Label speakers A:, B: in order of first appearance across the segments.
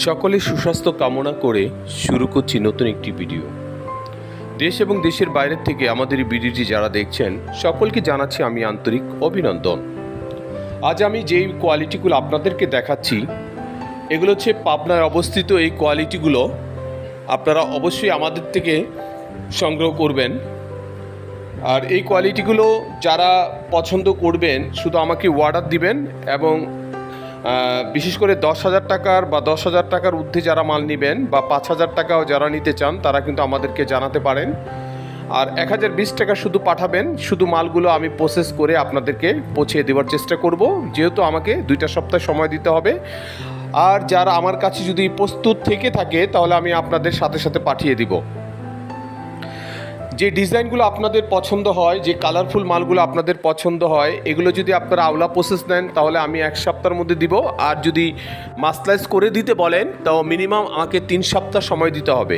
A: সকলে সুস্বাস্থ্য কামনা করে শুরু করছি নতুন একটি ভিডিও। দেশ এবং দেশের বাইরের থেকে আমাদের এই ভিডিওটি যারা দেখছেন, সকলকে জানাচ্ছি আমি আন্তরিক অভিনন্দন। আজ আমি যেই কোয়ালিটিগুলো আপনাদেরকে দেখাচ্ছি, এগুলো হচ্ছে পাবনায় অবস্থিত এই কোয়ালিটিগুলো আপনারা অবশ্যই আমাদের থেকে সংগ্রহ করবেন। আর এই কোয়ালিটিগুলো যারা পছন্দ করবেন, শুধু আমাকে অর্ডার দিবেন এবং বিশেষ করে দশ হাজার টাকার বা দশ হাজার টাকার ঊর্ধ্বে যারা মাল নেবেন বা পাঁচ হাজার টাকাও যারা নিতে চান, তারা কিন্তু আমাদেরকে জানাতে পারেন। আর এক হাজার বিশ টাকা শুধু পাঠাবেন, শুধু মালগুলো আমি প্রসেস করে আপনাদেরকে পৌঁছে দেওয়ার চেষ্টা করব। যেহেতু আমাকে দুইটা সপ্তাহ সময় দিতে হবে। আর যারা আমার কাছে যদি প্রস্তুত থেকে থাকে, তাহলে আমি আপনাদের সাথে সাথে পাঠিয়ে দিব। যে ডিজাইনগুলো আপনাদের পছন্দ হয়, যে কালারফুল মালগুলো আপনাদের পছন্দ হয়, এগুলো যদি আপনারা আওলা প্রসেস নেন, তাহলে আমি এক সপ্তাহের মধ্যে দিব। আর যদি মাস্টলাইজ করে দিতে বলেন, তাও মিনিমাম আমাকে তিন সপ্তাহ সময় দিতে হবে।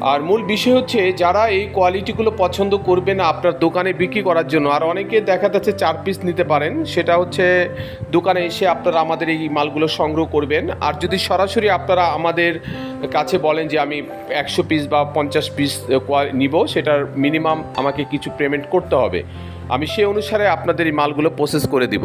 A: আর মূল বিষয় হচ্ছে যারা এই কোয়ালিটিগুলো পছন্দ করবেন আপনার দোকানে বিক্রি করার জন্য, আর অনেকে দেখা যাচ্ছে চার পিস নিতে পারেন, সেটা হচ্ছে দোকানে এসে আপনারা আমাদের এই মালগুলো সংগ্রহ করবেন। আর যদি সরাসরি আপনারা আমাদের কাছে বলেন যে আমি একশো পিস বা পঞ্চাশ পিস নিব, সেটার মিনিমাম আমাকে কিছু পেমেন্ট করতে হবে। আমি সে অনুসারে আপনাদের এই মালগুলো প্রসেস করে দিব।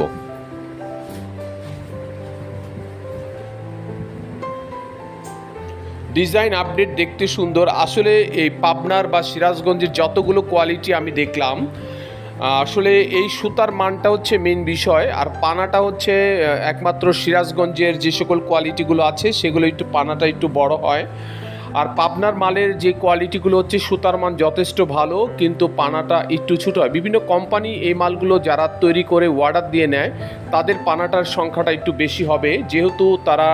A: ডিজাইন আপডেট দেখতে সুন্দর। আসলে এই পাবনার বা সিরাজগঞ্জের যতগুলো কোয়ালিটি আমি দেখলাম, আসলে এই সুতার মানটা হচ্ছে মেন বিষয়। আর পানাটা হচ্ছে একমাত্র সিরাজগঞ্জের যে সকল কোয়ালিটিগুলো আছে, সেগুলো একটু পানাটা একটু বড় হয়। আর পাবনার মালের যে কোয়ালিটিগুলো হচ্ছে, সুতার মান যথেষ্ট ভালো, কিন্তু পানাটা একটু ছোটো হয়। বিভিন্ন কোম্পানি এই মালগুলো যারা তৈরি করে অর্ডার দিয়ে নেয়, তাদের পানাটার সংখ্যাটা একটু বেশি হবে। যেহেতু তারা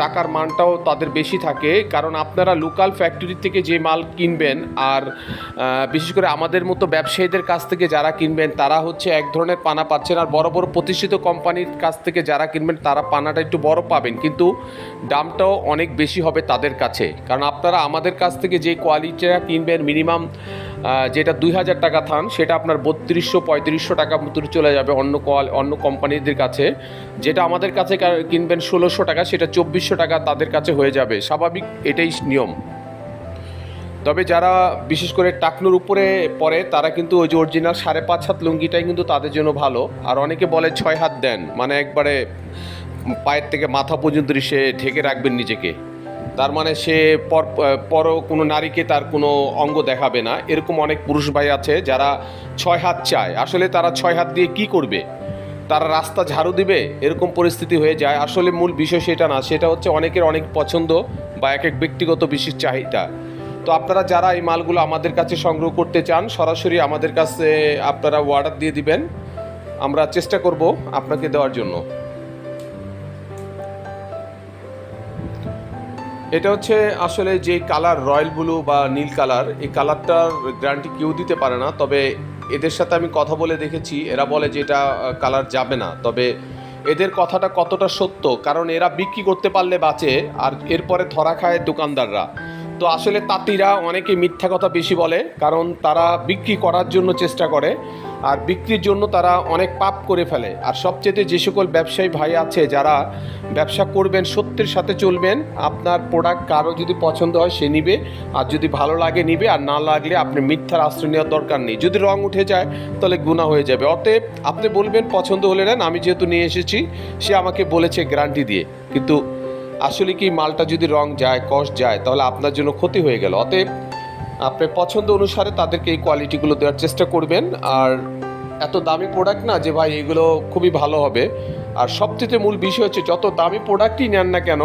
A: টাকার মানটাও তাদের বেশি থাকে, কারণ আপনারা লোকাল ফ্যাক্টরি থেকে যে মাল কিনবেন, আর বিশেষ করে আমাদের মতো ব্যবসায়ীদের কাছ থেকে যারা কিনবেন, তারা হচ্ছে এক ধরনের পানা পাচ্ছেন। আর বড় বড় প্রতিষ্ঠিত কোম্পানির কাছ থেকে যারা কিনবেন, তারা পানাটা একটু বড় পাবেন। কিন্তু দামটাও অনেক বেশি হবে তাদের কাছে। কারণ আপনারা আমাদের কাছ থেকে যে কোয়ালিটিটা কিনবেন মিনিমাম যেটা দুই হাজার টাকা থান, সেটা আপনার বত্রিশশো, পঁয়ত্রিশশো টাকা মতো চলে যাবে অন্য কোয়াল, অন্য কোম্পানিদের কাছে। যেটা আমাদের কাছে কিনবেন ষোলোশো টাকা, সেটা চব্বিশশো টাকা তাদের কাছে হয়ে যাবে। স্বাভাবিক এটাই নিয়ম। তবে যারা বিশেষ করে টাকনুর উপরে পড়ে, তারা কিন্তু ওই যে অরিজিনাল সাড়ে পাঁচ হাত লুঙ্গিটাই কিন্তু তাদের জন্য ভালো। আর অনেকে বলে ছয় হাত দেন মানে একবারে পায়ের থেকে মাথা পর্যন্ত সে ঢেকে রাখবেন নিজেকে। তার মানে সে পর পর কোনো নারীকে তার কোনো অঙ্গ দেখাবে না। এরকম অনেক পুরুষ ভাই আছে যারা ছয় হাত চায়। আসলে তারা ছয় হাত দিয়ে কি করবে? তারা রাস্তা ঝাড়ু দিবে? এরকম পরিস্থিতি হয়ে যায়। আসলে মূল বিষয় সেটা না। সেটা হচ্ছে অনেকের অনেক পছন্দ বা এক এক ব্যক্তিগত বিশেষ চাহিদা। তো আপনারা যারা এই মালগুলো আমাদের কাছে সংগ্রহ করতে চান, সরাসরি আমাদের কাছে আপনারা অর্ডার দিয়ে দিবেন। আমরা চেষ্টা করব আপনাকে দেওয়ার জন্য। এটা হচ্ছে আসলে যে কালার রয়্যাল ব্লু বা নীল কালার, এই কালারটার গ্যারান্টি কেউ দিতে পারে না। তবে এদের সাথে আমি কথা বলে দেখেছি, এরা বলে যে এটা কালার যাবে না। তবে এদের কথাটা কতটা সত্য, কারণ এরা বিক্রি করতে পারলে বাঁচে, আর এরপরে ধরা খায় দোকানদাররা। তো আসলে তাঁতিরা অনেকে মিথ্যা কথা বেশি বলে, কারণ তারা বিক্রি করার জন্য চেষ্টা করে, আর বিক্রির জন্য তারা অনেক পাপ করে ফেলে। আর সবচেয়ে যে সকল ব্যবসায়ী ভাই আছে, যারা ব্যবসা করবেন, সত্যের সাথে চলবেন, আপনার প্রোডাক্ট কারও যদি পছন্দ হয়, সে নিবে, আর যদি ভালো লাগে, নিবে, আর না লাগলে আপনি মিথ্যার আশ্রয় নেওয়ার দরকার নেই। যদি রং উঠে যায়, তাহলে গুণা হয়ে যাবে। অতএব আপনি বলবেন, পছন্দ হলে নেন, আমি যেহেতু নিয়ে এসেছি, সে আমাকে বলেছে গ্যারান্টি দিয়ে। কিন্তু আসলে কি মালটা যদি রং যায় কষ্ট যায়, তাহলে আপনার জন্য ক্ষতি হয়ে গেল। অতএব আপনি পছন্দ অনুসারে তাদেরকে এই কোয়ালিটিগুলো দেওয়ার চেষ্টা করবেন। আর এত দামি প্রোডাক্ট না যে ভাই, এগুলো খুবই ভালো হবে। আর সবচেয়ে মূল বিষয় হচ্ছে, যত দামি প্রোডাক্টই নেন না কেন,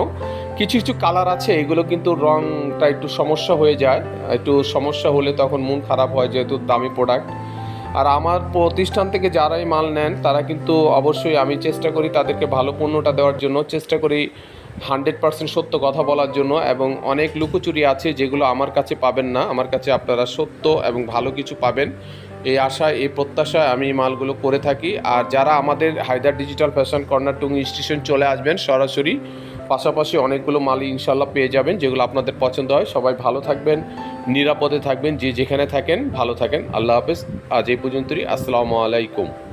A: কিছু কিছু কালার আছে, এগুলো কিন্তু রংটা একটু সমস্যা হয়ে যায়। একটু সমস্যা হলে তখন মন খারাপ হয় যেহেতু দামি প্রোডাক্ট আর আমার প্রতিষ্ঠান থেকে যারাই মাল নেন, তারা কিন্তু অবশ্যই আমি চেষ্টা করি তাদেরকে ভালো পণ্যটা দেওয়ার জন্য। চেষ্টা করি হান্ড্রেড পার্সেন্ট সত্য কথা বলার জন্য এবং অনেক লুকোচুরি আছে যেগুলো আমার কাছে পাবেন না। আমার কাছে আপনারা সত্য এবং ভালো কিছু পাবেন। এই আশায়, এই প্রত্যাশায় আমি মালগুলো করে থাকি। আর যারা আমাদের Haidar digital fashion corner Tongi station চলে আসবেন সরাসরি, পাশাপাশি অনেকগুলো মালই ইনশাল্লাহ পেয়ে যাবেন যেগুলো আপনাদের পছন্দ হয়। সবাই ভালো থাকবেন, নিরাপদে থাকবেন, যে যেখানে থাকেন, ভালো থাকেন। আল্লাহ হাফেজ। আজ এই পর্যন্তই। আসসালামু আলাইকুম।